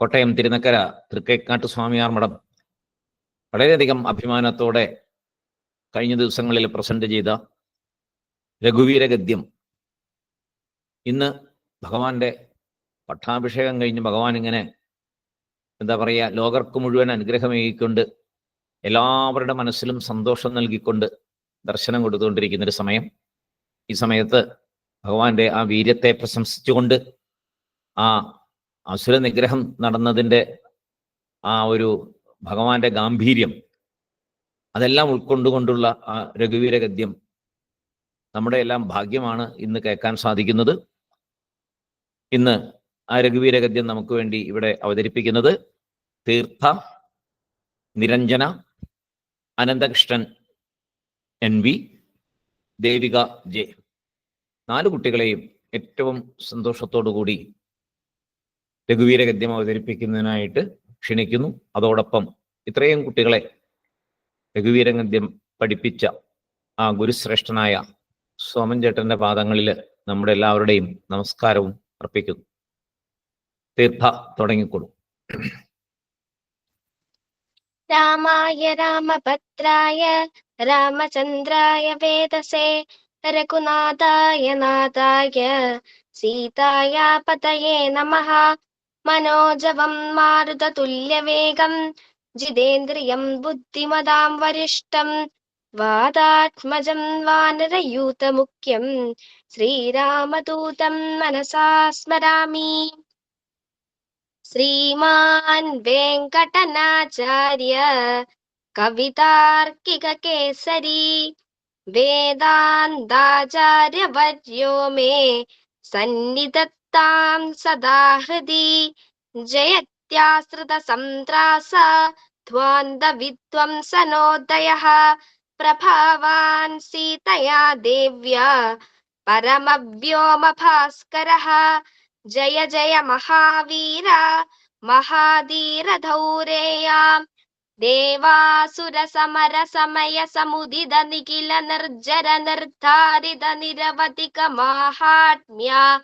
കോട്ടയം തിരുനക്കര തൃക്കേക്കാട്ട് സ്വാമിയാർ മഠം വളരെയധികം അഭിമാനത്തോടെ കഴിഞ്ഞ ദിവസങ്ങളിൽ പ്രസന്റ് ചെയ്ത രഘുവീരഗദ്യം. ഇന്ന് ഭഗവാന്റെ പട്ടാഭിഷേകം കഴിഞ്ഞ് ഭഗവാൻ ഇങ്ങനെ എന്താ പറയുക ലോകർക്ക് മുഴുവൻ അനുഗ്രഹമേകിക്കൊണ്ട് എല്ലാവരുടെ മനസ്സിലും സന്തോഷം നൽകിക്കൊണ്ട് ദർശനം കൊടുത്തുകൊണ്ടിരിക്കുന്ന ഒരു സമയം. ഈ സമയത്ത് ഭഗവാന്റെ ആ വീര്യത്തെ പ്രശംസിച്ചുകൊണ്ട് ആ അസുര നിഗ്രഹം നടന്നതിന്റെ ആ ഒരു ഭഗവാന്റെ ഗാംഭീര്യം അതെല്ലാം ഉൾക്കൊണ്ടുകൊണ്ടുള്ള ആ രഘുവീര ഗദ്യം നമ്മുടെ എല്ലാം ഭാഗ്യമാണ് ഇന്ന് കേൾക്കാൻ സാധിക്കുന്നത്. ഇന്ന് ആ രഘുവീര ഗദ്യം നമുക്ക് വേണ്ടി ഇവിടെ അവതരിപ്പിക്കുന്നത് Theertha Niranjana Ananthakrishnan N V Devika J. നാല് കുട്ടികളെയും ഏറ്റവും സന്തോഷത്തോടു കൂടി രഘുവീര ഗദ്യം അവതരിപ്പിക്കുന്നതിനായിട്ട് ക്ഷണിക്കുന്നു. അതോടൊപ്പം ഇത്രയും കുട്ടികളെ രഘുവീര ഗദ്യം പഠിപ്പിച്ച ആ ഗുരുശ്രേഷ്ഠനായ സോമൻ ചേട്ടന്റെ പാദങ്ങളിൽ നമ്മുടെ എല്ലാവരുടെയും നമസ്കാരവും അർപ്പിക്കുന്നു. തീർത്ഥ തുടങ്ങിക്കൊള്ളു രാമായ രാമഭദ്രായ രാമചന്ദ്രായ വേദസേ രഘുനാഥായ നാഥായ സീതായ പതയേ നമഃ. मनोजवं मारुततुल्यवेगं जितेन्द्रियं बुद्धिमदां वरिष्ठं वादात्मजं वानरयूतमुख्यं श्रीरामदूतं मनसा स्मरामि श्रीमान् वेङ्कटनाचार्य कवितार्किककेसरी वेदान्ताचार्यवर्यो मे सन्निधत् सदा हृदि जयत्याश्रितसन्त्रास सन्त्रास प्रभावान् सीतया देव्या परमव्योमभास्करः। जय जय महावीर महावीरधौरे या देवासुरसमर समय निर्धारित निरवधिकमाहात्म्या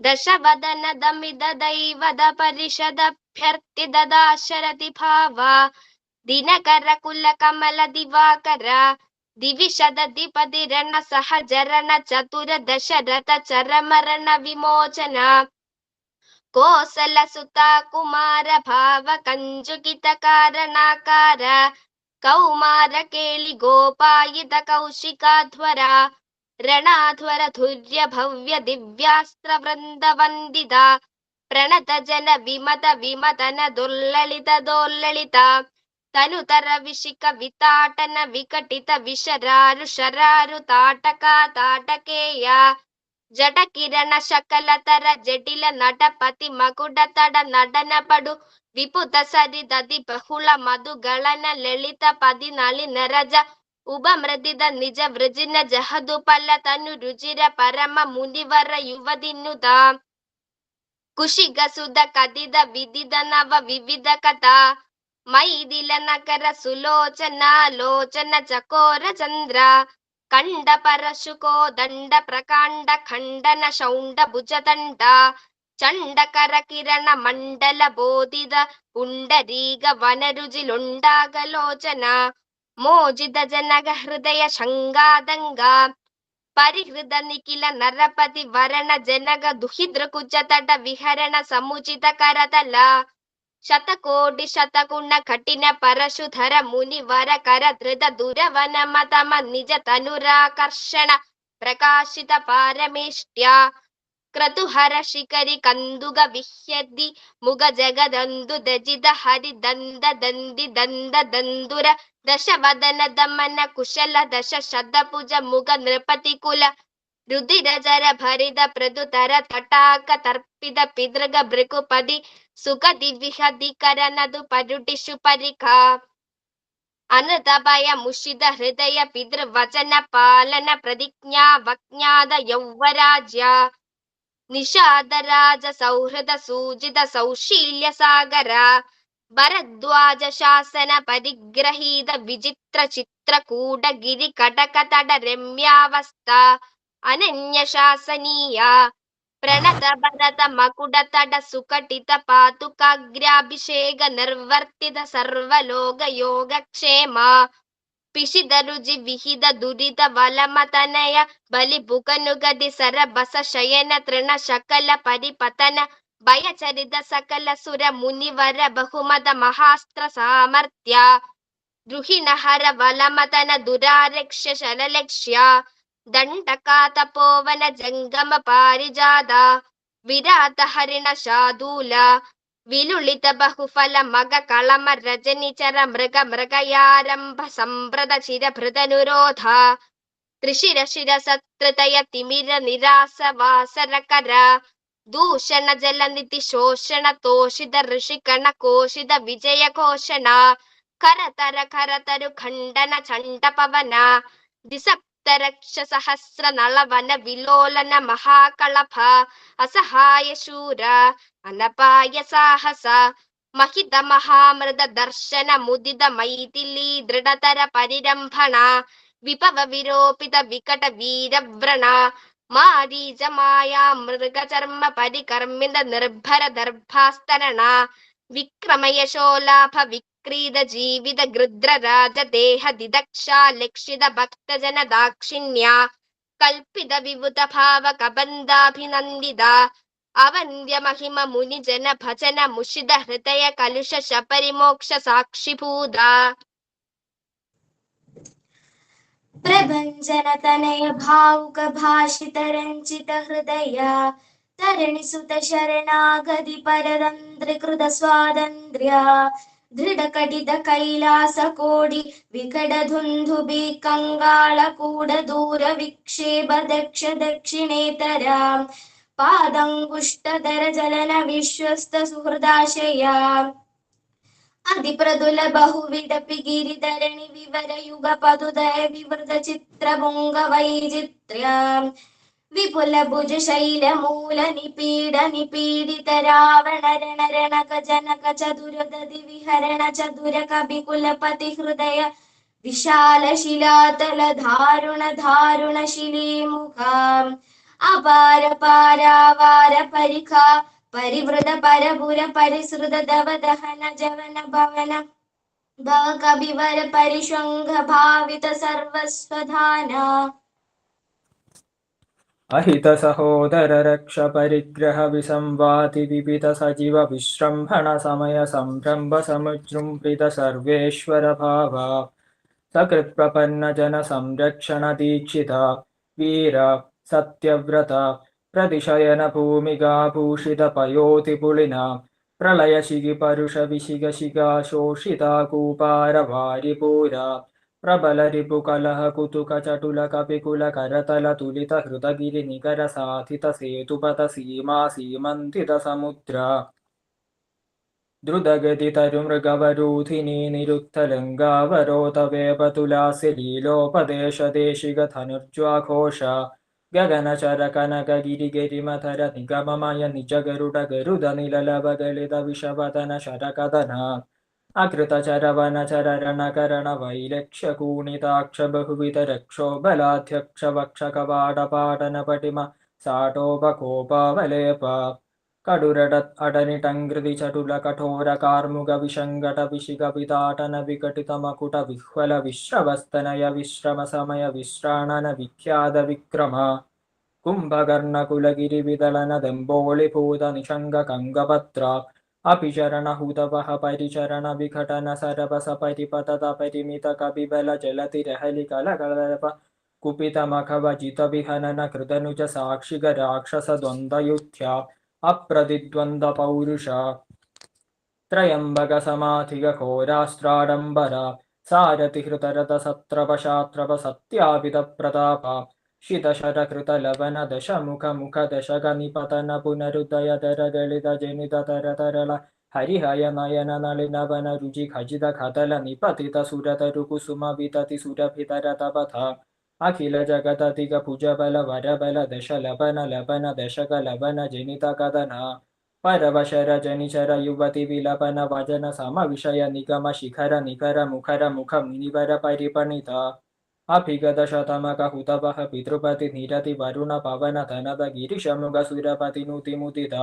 ದಶವದನ ದಮಿದ ದೈವದ ಪರಿಷದಭ್ಯರ್ಥಿದದಾಶರತಿ ಭಾವ. ದಿನಕರ ಕುಲ ಕಮಲ ದಿವಾಕರ. ದಿವಿಷದ ದಿಪದಿರಣ ಸಹಜರಣ ಚತುರ ದಶರಥ ಚರಮರಣ ವಿಮೋಚನ. ಕೋಸಲ ಸುತ ಕುಮಾರ ಭಾವ ಕಂಜುಕಿತ ಕಾರಣಾಕಾರ. ಕೌಮಾರ ಕೇಳಿ ಗೋಪಾಯಿತ ಕೌಶಿಕಾಧ್ವರ. ರಣಾಧ್ವರ ಧುರ್ಯ ಭವ್ಯ ದಿವ್ಯಾಸ್ತ್ರ ವೃಂದ ದಿವ್ಯಾಸ್ತ್ರವೃಂದವಂದಿದ ಪ್ರಣತ ಜನ ವಿಮತ ವಿಮತನ ದುರ್ಲಳಿತ ದೋಲ್ಲಳಿತ ತನುತರ ವಿಶಿಕ ವಿತಾಟನ ವಿಕಟಿತ ವಿಶರಾರು ಶರಾರು ತಾಟಕ ತಾಟಕೇಯ ಜಟಕಿರಣ ಶಕಲತರ ಜಟಿಲ ನಟಪತಿ ಮಕುಟ ತಡ ನಟನ ಪಡು ವಿಪುತ ಸರಿ ಸರಿದದಿ ಬಹುಳ ಮಧುಗಳನ ಲಲಿತ ಪದಿ ನಳಿ ನರಜ ಉಭ ಮೃದಿದ ನಿಜ ವೃಜಿನ ಜಹದು ಪಲ್ಲ ತನು ರುಚಿರ ಪರಮ ಮುನಿವರ ಯುವದಿನ್ನುದ ಕುಶಿಗ ಸುದ ಕದಿದ ವಿದಿದ ನವ ವಿವಿಧ ಕಥಾ ಮೈದಿಲ ನಕರ ಸುಲೋಚನ ಲೋಚನ ಚಕೋರ ಚಂದ್ರ ಕಂಡ ಪರಶುಕೋ ದಂಡ ಪ್ರಕಾಂಡ ಖಂಡನ ಶೌಂಡ ಭುಜದಂಡ ಚಂಡಕರ ಕಿರಣ ಮಂಡಲ ಬೋಧಿದ ಪುಂಡರೀಗ ವನರುಜಿಲುಂಡಾಗಲೋಚನ మోజిత జనగ హృదయ శంగాదంగా పరిహృద నిఖిల నరపతి వరణ జనగ దుహిద్రకుజతట విహరణ సముచిత కరతల శతకోటి శతకుణ కఠిన పరశుధర ముని వర కర ధృత దురవనమ తమ నిజ తనురాకర్షణ ప్రకాశిత పారమేష్ట్యా ಕ್ರತುಹರ ಶಿಖರಿ ಕಂದುಗ ವಿಹ್ಯದಿ ಮುಗ ಜಗದಂದು ದಜಿದ ಹರಿ ದಂದ ದಂದಿ ದಂದ ದಂದುರ ದಶವದನ ದಮನ ಕುಶಲ ದಶ ಶತಭುಜ ಮುಗ ನೃಪತಿ ಕುಲ ರುದಿರಜರ ಭರಿದ ಪ್ರದುತರ ತಟಾಕ ತರ್ಪಿದ ಪಿದೃಗ ಭೃಕುಪದಿ ಸುಖ ದಿವಿಹದಿಕರನದು ಪರುಟಿಶು ಪರಿಖ ಅನೃತ ಭಯ ಮುಷಿದ ಹೃದಯ ಪಿದೃ ವಚನ ಪಾಲನ ಪ್ರತಿಜ್ಞಾ ವಜ್ಞಾದ ಯೌವರಾಜ್ಯ ನಿಷಾದ ರಾಜ ಸೌಹೃದ ಸೂಜಿದ ಸೌಶೀಲ್ಯ ಸಾಗರ, ಭರದ್ವಾಜ ಶಾಸನ ಪರಿಗ್ರಹೀದ ವಿಚಿತ್ರ ಚಿತ್ರ ಕೂಡ ಗಿರಿ ಕಟಕ ತಡ ರಮ್ಯಾವಸ್ಥ, ಅನನ್ಯ ಶಾಸನೀಯ, ಪ್ರಣತ ಭರತ ಮಕುಡ ತಡ ಸುಕಟಿತ ಪಾತುಕಾಗ್ರ್ಯಾಭಿಷೇಕ ನಿರ್ವರ್ತಿತ ಸರ್ವಲೋಕ ಯೋಗಕ್ಷೇಮ ಪಿಶಿದ ರುಜಿ ವಿಹಿದ ದುರಿತ ವಲಮತನಯ ಬಲಿ ಬುಕನುಗದಿ ಸರ ಬಸ ಶಯನ ತೃಣ ಶಕಲ ಪರಿಪತನ ಭಯಚರಿದ ಸಕಲ ಸುರ ಮುನಿವರ ಬಹುಮದ ಮಹಾಸ್ತ್ರ ಸಾಮರ್ಥ್ಯ ಗೃಹಿಣಹರ ವಲಮತನ ದುರಾರಕ್ಷ್ಯ ಶರಲಕ್ಷ್ಯ ದಂಡಕಾತ ಪೋವನ ಜಂಗಮ ಪಾರಿಜಾದ ವಿರಾತ ಹರಿಣ ಶಾದೂಲ వినుళిత బహుఫల మగ కళమ రజనిచర మృగ మృగయారంభ సంప్రద చిర భృతనురోధ త్రిశిర శిర సత్రతయ తిమిర నిరాస వాసరకర దూషణ జలనిధి శోషణ తోషిత ఋషికణ కోషిత విజయ ఘోషణ కరతర కరతరు ఖండన చండ పవన దిశ ഹസ്തരക്ഷസഹസ്രനളവന വിലോലന മഹാകളഭ അസഹായ ശൂര അനപായ സാഹസ മഹിത മഹാമൃത ദർശന മുദിത മൈഥിലി ദൃഢതര പരിരംഭണ വിഭവ വിരോപിത വികട വീരവ്രണ മാരീജ മായാ മൃഗചർമ്മ പരികർമ്മിത നിർഭര ദർഭാസ്തരണ വിക്രമയശോലാഭ വിക് ക്രീത ജീവിത ഗൃദ്രരാജദേഹ ദിദക്ഷാ ലക്ഷിത ഭക്തജന ദാക്ഷിണ്യ കൽപ്പിത വിവുത ഭാവ കബന്ധാഭിനന്ദിത അവന്യമഹിമ മുനിജന ഭജന മുഷിത ഹൃദയ കലുഷ ശപരിമോക്ഷ സാക്ഷിഭൂത പ്രഭഞ്ജന തനയ ഭാവുക ഭാഷിത രഞ്ജിത ഹൃദയ തരണി സുത ശരണാഗതി പരതന്ത്രി കൃത സ്വാതന്ത്ര്യ ತರಣಿಸುತ ಶರಣಾಗದಿ ಪರತಂತ್ರಿಕೃತ ಸ್ವಾತಂತ್ರ್ಯ ದೃಢ ಕಟಿತ ಕೈಲಾಸ ಕೋಡಿ ವಿಕಟ ಧುಂಧುಬಿ ಕಂಗಾಳ ಕೂಡ ದೂರ ವಿಕ್ಷೇಪ ದಕ್ಷ ದಕ್ಷಿಣೇತರ ಪಾದಂಗುಷ್ಟಧರ ಜಲನ ವಿಶ್ವಸ್ತ ಸುಹೃದಾಶಯ ಅಧಿಪ್ರದುಲ ಬಹುವಿಧ ಪಿಗಿರಿಧರಣಿ ವಿವರ ಯುಗ ಪದುದಯ ವಿವೃತ ಚಿತ್ರ വിപുല ഭുജശൈല മൂല നിപീഡ നിപീഡിത രാവണ രണ രണക ജനക ചതുരദതി വിഹരണ ചതുര കവികുലപതി ഹൃദയ വിശാല ശിലാതല ധാരുണ ധാരുണ ശിലീമുഖ. അപാര പാരാവാര പരിഖ പരിവൃത പരപുര പരിസൃത ദവ ദഹന ജവന ഭവന ഭവ കവിവര പരിശങ്ക ഭാവിത സർവസ്വധാന. अहितसहोदररक्षपरिग्रहविसंवाति विविधसजीवविश्रम्भणसमयसम्भ्रम्भसमुजृम्भितसर्वेश्वरभावा सकृत्प्रपन्नजनसंरक्षणदीक्षिता वीर सत्यव्रता प्रतिशयनभूमिगाभूषितपयोतिपुलिना प्रलयशिगिपरुषविशिगशिगा शोषिता कूपारवारिपूरा प्रबल रिपुकलः कुतुकचटुलकपिकुलकरतलतुलितहृतगिरिनिकरसाधितसेतुपतसीमा सीमन्तितसमुद्रा द्रुतगतितरुमृगवरूथिनी निरुक्तलिङ्गावरोतवेपतुलासिलीलोपदेशदेशिगधनुर्ज्वाघोष गगनचरकनकगिरिगिरिमथर निगममय निजगरुडगरुदनिललवगलितविषवदन शरकदना अकृतचरवनचररणकरण वैलक्ष्यकूणिताक्षबहुवितरक्षोबलाध्यक्षवक्षकवाडपाटनपटिम साटोपकोपावलेप कडुरडत् अडनिटङ्कृति चटुलकठोरकार्मुकविशङ्कटविशिगपिताटनविकटितमकुटविह्वलविश्रवस्तनय विश्रमसमयविश्राणनविख्यातविक्रम कुम्भकर्णकुलगिरिविदलनदम्बोळिभूतनिषङ्गकङ्गपत्रा അഭിചരണ ഹൂതവഹ പരിചരണ വിഘടന സരവസ പരിപതത പരിമിത കപിബല ജലതിരഹലി കലകലപ കുപിതമഖവ ജിതവിഹനന കൃതനുജ സാക്ഷിക രാക്ഷസ ദ്വന്ദ്വയുധ്യ അപ്രതിദ്വന്ദ്വ പൗരുഷ ത്രയംബക സമാധിക ഘോരാസ്ത്രാഡംബര സാരഥിഹൃതരഥ സത്രപ ശാത്രപ സത്യാവിത പ്രതാപ ಮೃಗವರೂಧಿನಿ ನಿರುಕ್ತಲಂಗಾವರೋತ ವೇಪತುಲಾಸ್ಯ ಲೀಲೋಪದೇಶ ದೇಶಿಗ ಧನುರ್ಜ್ವಾಘೋಷ ಗಗನ ಚರ ಕನಕ ಗಿರಿ ಗಿರಿಮಥರ ನಿಗಮಮಯ ನಿಜ ಗರುಡ ಗರುಡ ನಿಲಲವಗಳಿದ ವಿಷವದನ ಶರಕದನ ಅಕೃತ ಚರವನ ಚರರಣ ವೈಲಕ್ಷ್ಯ ಕೂಣಿತಾಕ್ಷ ಬಹುವಿಧ ರಕ್ಷೋ ಬಲಾಧ್ಯಕ್ಷ ವಕ್ಷ ಕವಾಡ ಪಾಟನ ಪಟಿಮ ಸಾಟೋಪಕೋಪಾವಲೇಪ ಕಡುರಡ ಅಡನಿಟಂಗೃತಿ ಚಟುಲ ಕಠೋರ ಕಾರ್ಮುಗ ವಿಷಂಗಟ ವಿಶಿಗ ವಿತಾಟನ ವಿಕಟಿತ ಮಕುಟ ವಿಹ್ವಲ ವಿಶ್ರವಸ್ತನಯ ವಿಶ್ರಮ ಸಮಯ ವಿಶ್ರಾಣನ ವಿಖ್ಯಾತ ವಿಕ್ರಮ ಕುಂಭಕರ್ಣ ಕುಲಗಿರಿ ವಿದಳನ ದೆಂಬೋಳಿ ಭೂತ ನಿಷಂಗ ಕಂಗಪತ್ರ ಅಪಿಚರಣ ಹುತವಹ ಪರಿಚರಣ ವಿಘಟನ ಸರಬಸ ಪರಿಪತದ ಪರಿಮಿತ ಕಪಿಬಲ ಜಲತಿ ರಹಲಿ ಕಲಕಲಪ ಕುಪಿತ ಮಖವ ಜಿತ ವಿಹನನ ಕೃತನುಜ ಸಾಕ್ಷಿಗ ರಾಕ್ಷಸ ದ್ವಂದ್ವಯುತ್ಯ ಅಪ್ರತಿದ್ವಂದ ಪೌರುಷ ತ್ರಯಂಬಕ ಸಮಾಧಿಗ ಘೋರಾಸ್ತ್ರಾಡಂಬರ ಸಾರಥಿ ಹೃತರಥ ಸತ್ರಪ ಶಾತ್ರಪ ಸತ್ಯಾಪಿತ ಪ್ರತಾಪ ಶಿತಶರ ಕೃತ ಲವನ ದಶ ಮುಖ ಮುಖ ದಶಕ ನಿಪತನ ಪುನರುದಯ ದರಗಳಿದ ಜನಿತ ತರ ತರಳ ಹರಿಹಯ ನಯನ ನಳಿನವನ ರುಚಿ ಖಚಿತ ಖತಲ ನಿಪತಿತ ಸುರತರು ಕುಸುಮ ವಿತತಿ ಸುರಭಿತರ ತಪಥ ಅಖಿಲ ಜಗತತಿಗ ಭುಜ ಬಲ ವರ ಬಲ ದಶ ಲಬನ ಲಬನ ದಶಕ ಲಬನ ಜನಿತ ಕದನ ಪರವಶರ ಜನಿಚರ ಯುವತಿ ವಿಲಪನ ವಜನ ಸಮ ವಿಷಯ ನಿಗಮ ಶಿಖರ ನಿಖರ ಮುಖರ ಮುಖ ಮುನಿವರ ಪರಿಪಣಿತ अभिगतशतमकहुतवः पितृपति निरति वरुण पवन धनद गिरिशमुग सुरपति नुति मुदित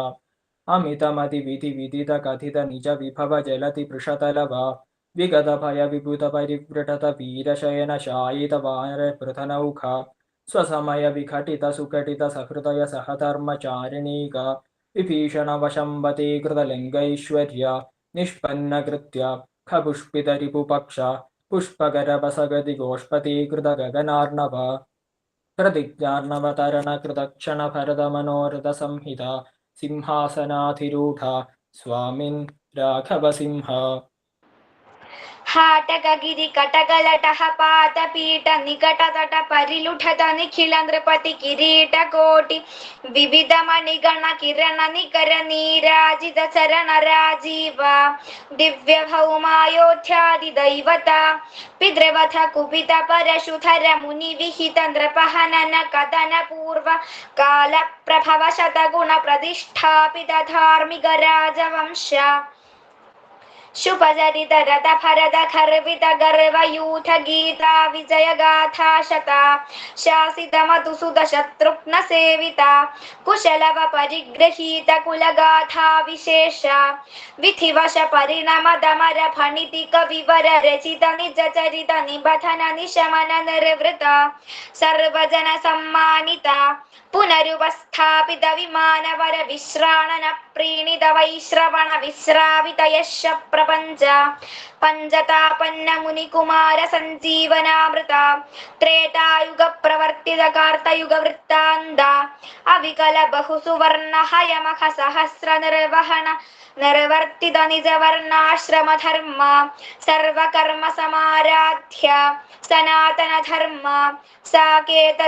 अमितमति विधि विदित कथित निज विभव जलति पृषतलव विगत भय विभूत परिवृटत वीरशयन शायित वानर पृथनौख स्वसमय विघटित सुघटित सहृदय सहधर्मचारिणीक विभीषण वशम्बते कृतलिङ्गैश्वर्य निष्पन्नकृत्य खपुष्पित रिपुपक्ष पुष्पकरवसगति गोष्पति कृत गगनार्णव प्रतिज्ञार्णव तरण कृतक्षण भरत मनोरथ संहिता सिंहासनाधिरूढ स्वामिन् राघव सिंह हाटकगिरि कटकलटः पातपीठ निकटतट परिलुठत निखिल नृपति किरीट कोटि विविध मणिगण किरण निकर नीराजित चरण राजीव दिव्य भौमायोध्यादि दैवता पितृवथ कुपित परशुधर मुनि विहित नृपहनन कदन पूर्व काल प्रभव शतगुण प्रतिष्ठापित धार्मिक राजवंश शुभचरित रथ भरत गर्वित गर्वयूथ गीता विजय गाथा शता शासित मधुसुत शत्रुघ्न सेविता कुशलव परिगृहीत कुलगाथा विशेष विधिवश परिणम दमर फणिति कविवर रचित निज चरित निबधन निशमन निर्वृत सर्वजन सम्मानिता पुनरुपस्थापित विमानवर विश्राणन प्रीणित वैश्रवण विश्रावित यश प्रपञ्च पञ्चतापन्न मुनिकुमार सञ्जीवनामृता त्रेतायुग प्रवर्तित कार्तयुग वृत्तान्त अविकल बहु सुवर्ण हयमख सहस्र निर्वहण निर्वर्तित निज वर्णाश्रम धर्म सर्वकर्म समाराध्य सनातन धर्म साकेत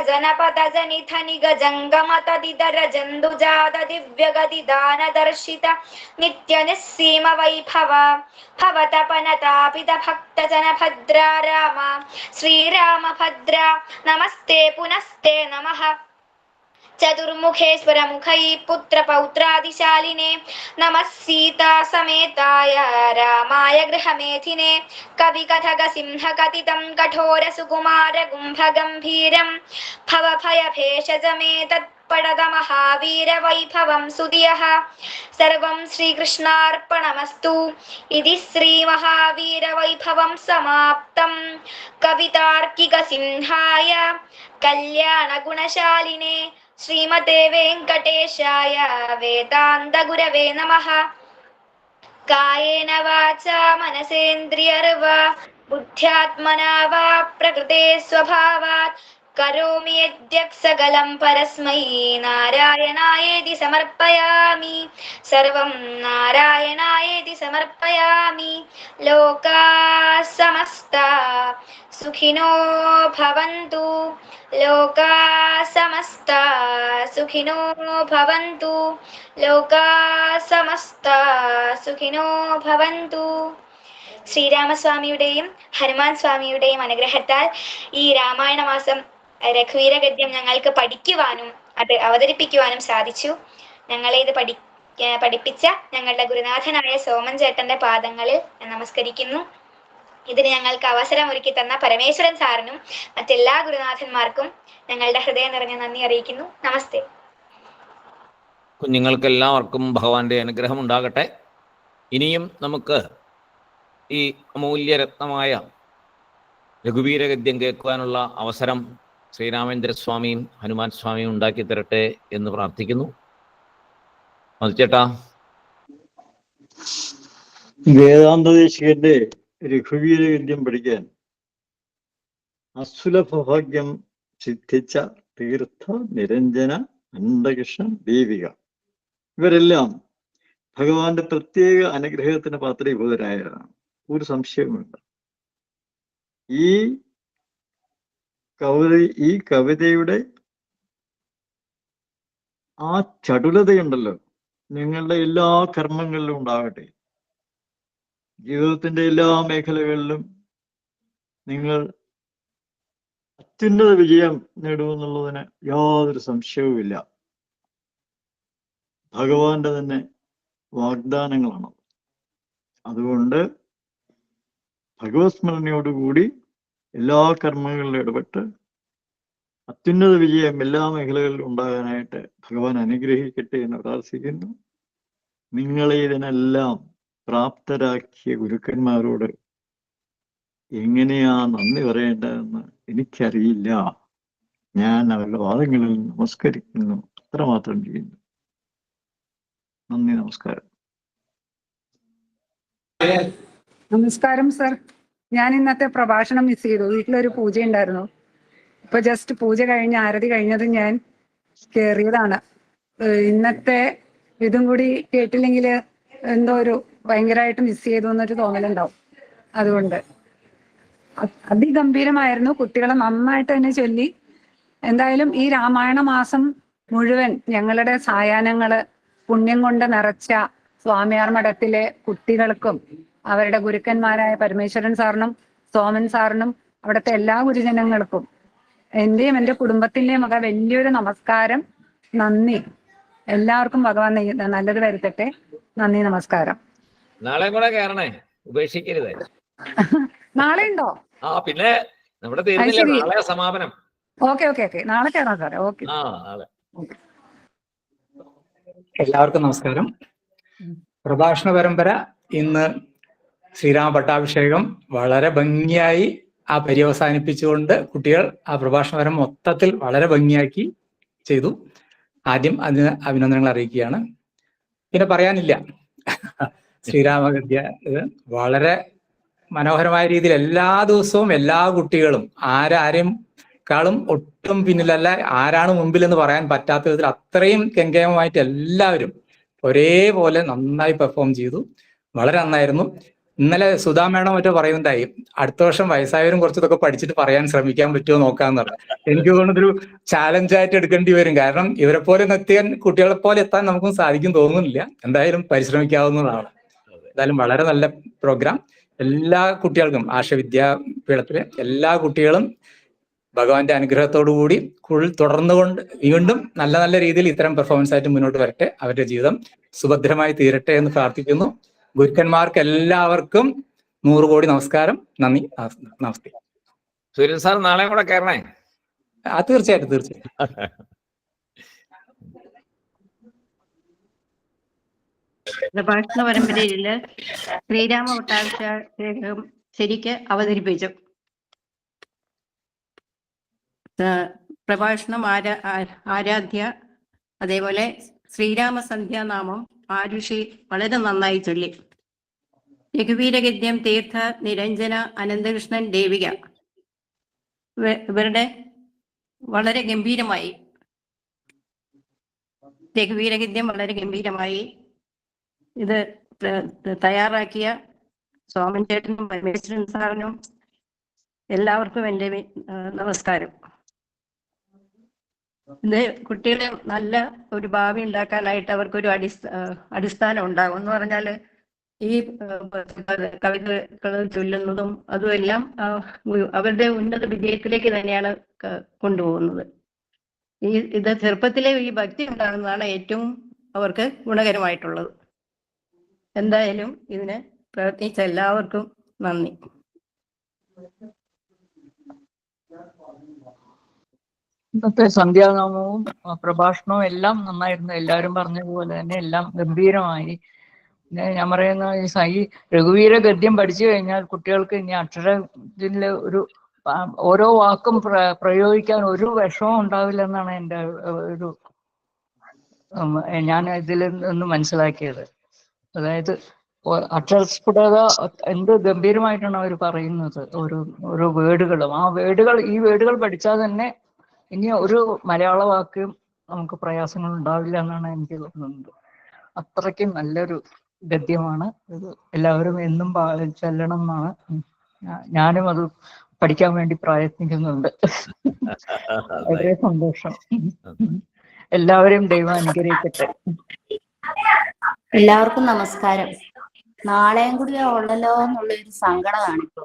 സംഗമതതിതര ജന്തുജാത ദിവ്യഗതി ദാനദർശിത നിത്യനിസ്സീമ വൈഭവ ഭവതപനതാപിത ഭക്തജന ഭദ്ര രാമ ശ്രീരാമഭദ്ര നമസ്തേ പുനസ്തേ നമഃ ചതുർമുഖേശ്വര മുഖൈ പുത്ര പൗത്രാദിശാലിനെ നമ സീതാസമേതായ രാമായ ഗൃഹമേധിനെ കവി കഥക സിംഹ കഥിതം കഠോര സുകുമാര ഗുംഭഗംഭീരം ഭവഭയഭേഷജമേതത് പടത മഹാവീരവൈഭവം സുതിയഃ സർവം ശ്രീകൃഷ്ണാർപ്പണമസ്തു ഇതി ശ്രീമഹാവീരവൈഭവം സമാപ്തം കവിതാർക്കിക സിംഹായ കല്യാണഗുണശാലിനെ सर्वं श्रीकृष्णार्पणमस्तु इति श्रीमहावीरवैभवं समाप्तं कवितार्किकसिंहाय कल्याणगुणशालिने श्रीमते वेङ्कटेशाय वेदान्तगुरवे नमः कायेन वाचा मनसेन्द्रियर्वा बुद्ध्यात्मना वा प्रकृते स्वभावात् करोमि यद्यत् सकलं परस्मै नारायणायेति समर्पयामि सर्वं नारायणायेति समर्पयामि लोका समस्ता सुखिनो भवन्तु लोका समस्ता सुखिनो भवन्तु लोका समस्ता സുഖിനോ ഭവന്തു ശ്രീരാമസ്വാമിയുടെയും ഹനുമാൻ സ്വാമിയുടെയും അനുഗ്രഹത്താൽ ഈ രാമായണ മാസം രഘുവീര ഗദ്യം ഞങ്ങൾക്ക് പഠിക്കുവാനും അത് അവതരിപ്പിക്കുവാനും സാധിച്ചു. ഞങ്ങളെ ഇത് പഠി പഠിപ്പിച്ച ഞങ്ങളുടെ ഗുരുനാഥനായ സോമൻ ചേട്ടന്റെ പാദങ്ങളിൽ നമസ്കരിക്കുന്നു. ഇതിന് ഞങ്ങൾക്ക് അവസരം ഒരുക്കി തന്ന പരമേശ്വരൻ സാറിനും മറ്റെല്ലാ ഗുരുനാഥന്മാർക്കും ഞങ്ങളുടെ ഹൃദയം നിറഞ്ഞ നന്ദി അറിയിക്കുന്നു. നമസ്തേ. കുഞ്ഞുങ്ങൾക്ക് എല്ലാവർക്കും ഭഗവാന്റെ അനുഗ്രഹം ഉണ്ടാകട്ടെ. ഇനിയും നമുക്ക് ഈ അമൂല്യരത്നമായ രഘുവീരഗദ്യം കേൾക്കുവാനുള്ള അവസരം ശ്രീരാമേന്ദ്രസ്വാമിയും ഹനുമാൻ സ്വാമിയും ഉണ്ടാക്കി തരട്ടെ എന്ന് പ്രാർത്ഥിക്കുന്നു. മതിച്ചേട്ടാ വേദാന്തദേശികന്റെ രഘുവീരഗദ്യം പഠിക്കാൻ അസുലഭാഗ്യം സിദ്ധിച്ച തീർത്ഥ നിരഞ്ജന അനന്തകൃഷ്ണൻ ദേവിക. ഇവരെല്ലാം ഭഗവാന്റെ പ്രത്യേക അനുഗ്രഹത്തിന് പാത്രീഭൂതരായവരാണ് ഒരു സംശയവുമില്ല. ഈ കവിത ഈ കവിതയുടെ ആ ചടുലതയുണ്ടല്ലോ. നിങ്ങളുടെ എല്ലാ കർമ്മങ്ങളിലും ഉണ്ടാകട്ടെ. ജീവിതത്തിന്റെ എല്ലാ മേഖലകളിലും നിങ്ങൾ അത്യുന്നത വിജയം നേടുമെന്നുള്ളതിന് യാതൊരു സംശയവുമില്ല. ഭഗവാന്റെ തന്നെ വാഗ്ദാനങ്ങളാണ്. അതുകൊണ്ട് ഭഗവത് സ്മരണയോടുകൂടി എല്ലാ കർമ്മങ്ങളിലും ഇടപെട്ട് അത്യുന്നത വിജയം എല്ലാ മേഖലകളിലും ഉണ്ടാകാനായിട്ട് ഭഗവാൻ അനുഗ്രഹിക്കട്ടെ എന്ന് പ്രാർത്ഥിക്കുന്നു. നിങ്ങളെ ഇതിനെല്ലാം പ്രാപ്തരാക്കിയ ഗുരുക്കന്മാരോട് എങ്ങനെയാ നന്ദി പറയേണ്ടതെന്ന് എനിക്കറിയില്ല. ഞാൻ അവരുടെ വാദങ്ങളിൽ നമസ്കരിക്കുന്നു. അത്രമാത്രം ചെയ്യുന്നു. നന്ദി നമസ്കാരം. നമസ്കാരം സർ. ഞാൻ ഇന്നത്തെ പ്രഭാഷണം മിസ് ചെയ്തു. വീട്ടിലൊരു പൂജ ഉണ്ടായിരുന്നു ഇപ്പൊ ജസ്റ്റ് പൂജ കഴിഞ്ഞ് ആരതി കഴിഞ്ഞത് ഞാൻ കേറിയതാണ്. ഇന്നത്തെ ഇതും കൂടി കേട്ടില്ലെങ്കിൽ എന്തോ ഒരു ഭയങ്കരമായിട്ട് മിസ് ചെയ്തു എന്നൊരു തോന്നലുണ്ടാവും. അതുകൊണ്ട്. അതിഗംഭീരമായിരുന്നു കുട്ടികളെ നന്നായിട്ട് തന്നെ ചൊല്ലി. എന്തായാലും ഈ രാമായണ മാസം മുഴുവൻ ഞങ്ങളുടെ സായാഹ്നങ്ങൾ പുണ്യം കൊണ്ട് നിറച്ച സ്വാമിയാർ മഠത്തിലെ കുട്ടികൾക്കും അവരുടെ ഗുരുക്കന്മാരായ പരമേശ്വരൻ സാറിനും സോമൻ സാറിനും അവിടുത്തെ എല്ലാ ഗുരുജനങ്ങൾക്കും എന്റെയും എന്റെ കുടുംബത്തിന്റെയും ഒക്കെ വലിയൊരു നമസ്കാരം. നന്ദി. എല്ലാവർക്കും ഭഗവാൻ നെയ്യ് നല്ലത് വരുത്തട്ടെ. നന്ദി നമസ്കാരം. നാളെ കൂടെ കയറണേ ഉപേക്ഷിക്കരുത്. നാളെ ഉണ്ടോ? ആ പിന്നെ നമ്മുടെ നാളെ സമാപനം. Okay okay okay. നാളെ കയറാം സാറേ. ഓക്കെ. എല്ലാവർക്കും നമസ്കാരം. പ്രഭാഷണ പരമ്പര ഇന്ന് ശ്രീരാമ പട്ടാഭിഷേകം വളരെ ഭംഗിയായി ആ പര്യവസാനിപ്പിച്ചുകൊണ്ട് കുട്ടികൾ ആ പ്രഭാഷണ പരം മൊത്തത്തിൽ വളരെ ഭംഗിയാക്കി ചെയ്തു. ആദ്യം അതിന് അഭിനന്ദനങ്ങൾ അറിയിക്കുകയാണ്. പിന്നെ പറയാനില്ല. ശ്രീരാമഗദ്യ വളരെ മനോഹരമായ രീതിയിൽ എല്ലാ ദിവസവും എല്ലാ കുട്ടികളും ആരാരെയും ക്കാളും ഒട്ടും പിന്നിലല്ല ആരാണ് മുമ്പിൽ എന്ന് പറയാൻ പറ്റാത്ത വിധത്തിൽ അത്രയും കെങ്കേമമായിട്ട് എല്ലാവരും ഒരേപോലെ നന്നായി പെർഫോം ചെയ്തു. വളരെ നന്നായിരുന്നു. ഇന്നലെ സുധാ മേഡം മറ്റോ പറയുന്നുണ്ടായി അടുത്ത വർഷം വയസ്സായവരും കുറച്ചതൊക്കെ പഠിച്ചിട്ട് പറയാൻ ശ്രമിക്കാൻ പറ്റുമോ നോക്കാന്ന് പറഞ്ഞു എനിക്ക് തോന്നുന്നൊരു ഇതൊരു ചാലഞ്ച് ആയിട്ട് എടുക്കേണ്ടി വരും. കാരണം ഇവരെ പോലെ എത്തിയാൻ കുട്ടികളെ പോലെ എത്താൻ നമുക്കും സാധിക്കും തോന്നുന്നില്ല. എന്തായാലും പരിശ്രമിക്കാവുന്നതാണ്. എന്തായാലും വളരെ നല്ല പ്രോഗ്രാം എല്ലാ കുട്ടികൾക്കും ആശവിദ്യാപീഠത്തിലെ എല്ലാ കുട്ടികളും ഭഗവാന്റെ അനുഗ്രഹത്തോടു കൂടി തുടർന്നുകൊണ്ട് വീണ്ടും നല്ല നല്ല രീതിയിൽ ഇത്തരം പെർഫോമൻസ് ആയിട്ട് മുന്നോട്ട് വരട്ടെ. അവരുടെ ജീവിതം സുഭദ്രമായി തീരട്ടെ എന്ന് പ്രാർത്ഥിക്കുന്നു. ഗുരുക്കന്മാർക്ക് എല്ലാവർക്കും നൂറ് കോടി നമസ്കാരം. നന്ദി. നമസ്- നമസ്തേ. സൂര്യൻ സാർ നാളെ കൂടെ കയറണേ? ആ തീർച്ചയായിട്ടും തീർച്ചയായിട്ടും. പ്രഭാഷണ പരമ്പരയിൽ ശ്രീരാമ പട്ടാഭിഷേകം ശരിക്ക് അവതരിപ്പിച്ചു. പ്രഭാഷണം ആരാ ആരാധ്യ അതേപോലെ ശ്രീരാമ സന്ധ്യാനാമം ആരുഷി വളരെ നന്നായി ചൊല്ലി. രഘുവീരഗദ്യം തീർത്ഥ നിരഞ്ജന അനന്തകൃഷ്ണൻ ദേവിക. ഇവ- ഇവരുടെ വളരെ ഗംഭീരമായി രഘുവീരഗദ്യം വളരെ ഗംഭീരമായി ഇത് തയ്യാറാക്കിയ സോമൻ ചേട്ടനും പരമേശ്വരൻ സാറിനും എല്ലാവർക്കും എന്റെ നമസ്കാരം. ഇത് കുട്ടികളെ നല്ല ഒരു ഭാവി ഉണ്ടാക്കാനായിട്ട് അവർക്കൊരു അടിസ്ഥ അടിസ്ഥാനം ഉണ്ടാകും എന്ന് പറഞ്ഞാൽ ഈ കവിതകൾ ചൊല്ലുന്നതും അതുമെല്ലാം അവരുടെ ഉന്നത വിജയത്തിലേക്ക് തന്നെയാണ് കൊണ്ടുപോകുന്നത്. ഈ ഇത് ചെറുപ്പത്തിലെ ഈ ഭക്തി ഉണ്ടാകുന്നതാണ് ഏറ്റവും അവർക്ക് ഗുണകരമായിട്ടുള്ളത്. എന്തായാലും ഇതിന് പ്രയത്നിച്ച എല്ലാവർക്കും നന്ദി. ഇന്നത്തെ സന്ധ്യാനാമവും പ്രഭാഷണവും എല്ലാം നന്നായിരുന്നു. എല്ലാവരും പറഞ്ഞതുപോലെ തന്നെ എല്ലാം ഗംഭീരമായി. ഞാൻ പറയുന്ന ഈ രഘുവീര ഗദ്യം പഠിച്ചു കഴിഞ്ഞാൽ കുട്ടികൾക്ക് ഇനി അക്ഷരത്തിൽ ഒരു ഓരോ വാക്കും പ്ര പ്രയോഗിക്കാൻ ഒരു വിഷമം ഉണ്ടാവില്ല എന്നാണ് എന്റെ ഒരു ഞാൻ ഇതിൽ നിന്ന് മനസ്സിലാക്കിയത്. അതായത് അക്ഷരസ്ഫുടത എന്ത് ഗംഭീരമായിട്ടാണ് അവർ പറയുന്നത്. ഓരോ ഓരോ വേർഡുകളും. ആ വേർഡുകൾ ഈ വേർഡുകൾ പഠിച്ചാൽ തന്നെ ഇനി ഒരു മലയാള വാക്ക് നമുക്ക് പ്രയാസങ്ങൾ ഉണ്ടാവില്ല എന്നാണ് എനിക്ക് തോന്നുന്നത്. അത്രയ്ക്കും നല്ലൊരു ഗദ്യമാണ്. ഇത് എല്ലാവരും എന്നും ചെല്ലണം എന്നാണ് ഞാനും അത് പഠിക്കാൻ വേണ്ടി പ്രയത്നിക്കുന്നുണ്ട്. വളരെ സന്തോഷം. എല്ലാവരെയും ദൈവം അനുഗ്രഹിക്കട്ടെ. എല്ലാവർക്കും നമസ്കാരം. നാളെയും കൂടി ഉള്ളല്ലോ എന്നുള്ള ഒരു സങ്കടമാണ് ഇപ്പൊ.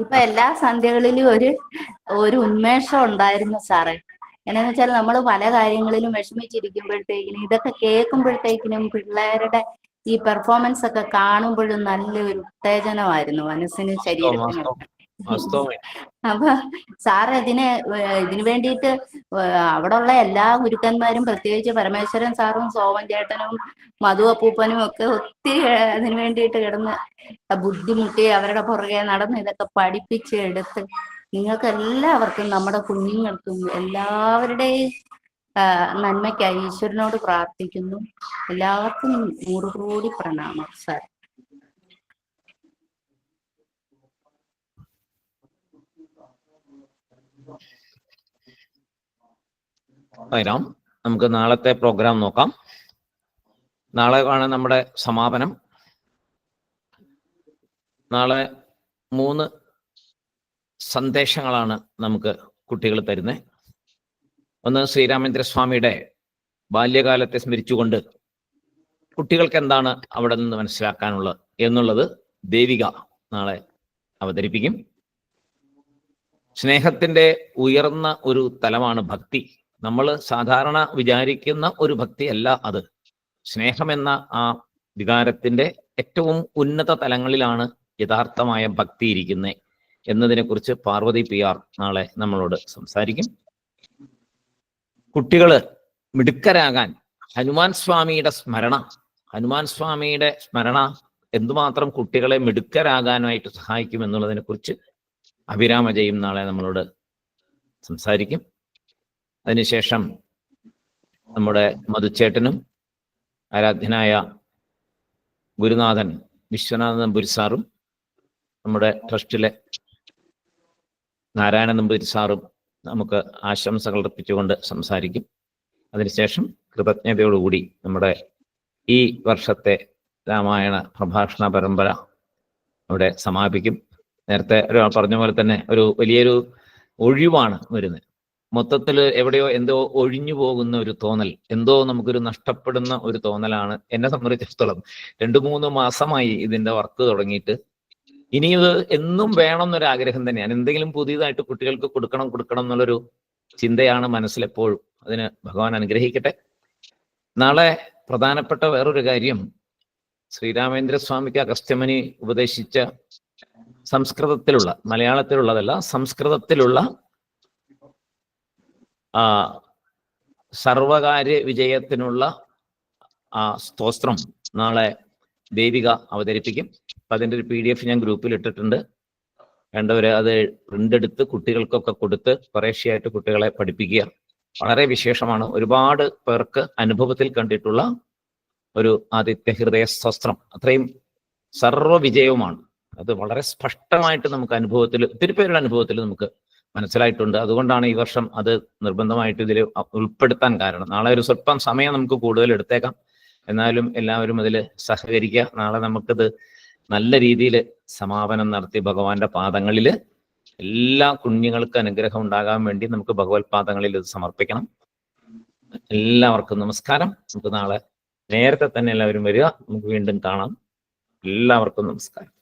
ഇപ്പൊ എല്ലാ സന്ധ്യകളിലും ഒരു ഒരു ഉന്മേഷം ഉണ്ടായിരുന്നു സാറേ. എന്നു വെച്ചാൽ നമ്മൾ പല കാര്യങ്ങളിലും വിഷമിച്ചിരിക്കുമ്പോഴത്തേക്കിനും ഇതൊക്കെ കേൾക്കുമ്പോഴത്തേക്കിനും പിള്ളേരുടെ ഈ പെർഫോമൻസ് ഒക്കെ കാണുമ്പോഴും നല്ലൊരു ഉത്തേജനമായിരുന്നു മനസ്സിനും ശരീരത്തിനും അപ്പൊ സാർ ഇതിന് ഇതിനു വേണ്ടിയിട്ട് അവിടെ ഉള്ള എല്ലാ ഗുരുക്കന്മാരും പ്രത്യേകിച്ച് പരമേശ്വരൻ സാറും സോമൻ ചേട്ടനും മധു അപ്പൂപ്പനും ഒക്കെ ഒത്തിരി അതിനു വേണ്ടിയിട്ട് കിടന്ന് ബുദ്ധിമുട്ടി അവരുടെ പുറകെ നടന്ന് ഇതൊക്കെ പഠിപ്പിച്ച് എടുത്ത് നിങ്ങൾക്ക് എല്ലാവർക്കും നമ്മുടെ കുഞ്ഞുങ്ങൾക്കും എല്ലാവരുടെയും നന്മയ്ക്കായി ഈശ്വരനോട് പ്രാർത്ഥിക്കുന്നു. എല്ലാവർക്കും നൂറ് കോടി പ്രണാമം സാർ. വരാം. നമുക്ക് നാളത്തെ പ്രോഗ്രാം നോക്കാം. നാളെ ആണ് നമ്മുടെ സമാപനം. നാളെ മൂന്ന് സന്ദേശങ്ങളാണ് നമുക്ക് കുട്ടികൾ തരുന്നത് ഒന്ന് ശ്രീരാമേന്ദ്ര സ്വാമിയുടെ ബാല്യകാലത്തെ സ്മരിച്ചുകൊണ്ട് കുട്ടികൾക്ക് എന്താണ് അവിടെ നിന്ന് മനസ്സിലാക്കാനുള്ളത് എന്നുള്ളത് ദേവിക നാളെ അവതരിപ്പിക്കും. സ്നേഹത്തിന്റെ ഉയർന്ന ഒരു തലമാണ് ഭക്തി. നമ്മൾ സാധാരണ വിചാരിക്കുന്ന ഒരു ഭക്തിയല്ല അത്. സ്നേഹമെന്ന ആ വികാരത്തിന്റെ ഏറ്റവും ഉന്നത തലങ്ങളിലാണ് യഥാർത്ഥമായ ഭക്തി ഇരിക്കുന്നത് എന്നതിനെക്കുറിച്ച് പാർവതി പി ആർ നാളെ നമ്മളോട് സംസാരിക്കും. കുട്ടികൾ മിടുക്കരാകാൻ ഹനുമാൻ സ്വാമിയുടെ സ്മരണ. ഹനുമാൻ സ്വാമിയുടെ സ്മരണ എന്തുമാത്രം കുട്ടികളെ മിടുക്കരാകാനായിട്ട് സഹായിക്കും എന്നുള്ളതിനെ കുറിച്ച് അഭിരാമജയും നാളെ നമ്മളോട് സംസാരിക്കും. അതിനുശേഷം നമ്മുടെ മധുച്ചേട്ടനും ആരാധ്യനായ ഗുരുനാഥൻ വിശ്വനാഥ നമ്പൂരി സാറും നമ്മുടെ ട്രസ്റ്റിലെ നാരായണ നമ്പൂരി സാറും നമുക്ക് ആശംസകൾ അർപ്പിച്ചുകൊണ്ട് സംസാരിക്കും. അതിനുശേഷം കൃതജ്ഞതയോടുകൂടി നമ്മുടെ ഈ വർഷത്തെ രാമായണ പ്രഭാഷണ പരമ്പര അവിടെ സമാപിക്കും. നേരത്തെ ഒരാൾ പറഞ്ഞ പോലെ തന്നെ ഒരു വലിയൊരു ഒഴിവാണ് വരുന്നത്. മൊത്തത്തിൽ എവിടെയോ എന്തോ ഒഴിഞ്ഞു പോകുന്ന ഒരു തോന്നൽ എന്തോ നമുക്കൊരു നഷ്ടപ്പെടുന്ന ഒരു തോന്നലാണ് എന്നെ സംബന്ധിച്ചിടത്തോളം. രണ്ടു മൂന്ന് മാസമായി ഇതിന്റെ വർക്ക് തുടങ്ങിയിട്ട്. ഇനി ഇത് എന്നും വേണം എന്നൊരു ആഗ്രഹം തന്നെയാണ് എന്തെങ്കിലും പുതിയതായിട്ട് കുട്ടികൾക്ക് കൊടുക്കണം കൊടുക്കണം എന്നുള്ളൊരു ചിന്തയാണ് മനസ്സിലെപ്പോഴും. അതിന് ഭഗവാൻ അനുഗ്രഹിക്കട്ടെ. നാളെ പ്രധാനപ്പെട്ട വേറൊരു കാര്യം. ശ്രീരാമേന്ദ്ര സ്വാമിക്ക് അഗസ്ത്യമനി ഉപദേശിച്ച സംസ്കൃതത്തിലുള്ള മലയാളത്തിലുള്ളതല്ല സംസ്കൃതത്തിലുള്ള സർവകാര്യ വിജയത്തിനുള്ള ആ സ്തോത്രം നാളെ ദേവിക അവതരിപ്പിക്കും. അപ്പൊ അതിന്റെ ഒരു പി ഡി എഫ് ഞാൻ ഗ്രൂപ്പിൽ ഇട്ടിട്ടുണ്ട്. വേണ്ടവര് അത് പ്രിന്റ് എടുത്ത് കുട്ടികൾക്കൊക്കെ കൊടുത്ത് കുറേശ്ശെയായിട്ട് കുട്ടികളെ പഠിപ്പിക്കുക. വളരെ വിശേഷമാണ്. ഒരുപാട് പേർക്ക് അനുഭവത്തിൽ കണ്ടിട്ടുള്ള ഒരു ആദിത്യ ഹൃദയ സ്വസ്ത്രം അത്രയും സർവ വിജയവുമാണ്. അത് വളരെ സ്പഷ്ടമായിട്ട് നമുക്ക് അനുഭവത്തിൽ ഒത്തിരി പേരുടെ അനുഭവത്തിൽ നമുക്ക് മനസ്സിലായിട്ടുണ്ട്. അതുകൊണ്ടാണ് ഈ വർഷം അത് നിർബന്ധമായിട്ട് ഇതിൽ ഉൾപ്പെടുത്താൻ കാരണം. നാളെ ഒരു സ്വല്പം സമയം നമുക്ക് കൂടുതൽ എടുത്തേക്കാം. എന്നാലും എല്ലാവരും അതിൽ സഹകരിക്കുക. നാളെ നമുക്കിത് നല്ല രീതിയിൽ സമാപനം നടത്തി ഭഗവാന്റെ പാദങ്ങളിൽ എല്ലാ കുഞ്ഞുങ്ങൾക്ക് അനുഗ്രഹം ഉണ്ടാകാൻ വേണ്ടി നമുക്ക് ഭഗവത് പാദങ്ങളിൽ ഇത് സമർപ്പിക്കണം. എല്ലാവർക്കും നമസ്കാരം. നമുക്ക് നാളെ നേരത്തെ തന്നെ എല്ലാവരും വരിക. നമുക്ക് വീണ്ടും കാണാം. എല്ലാവർക്കും നമസ്കാരം.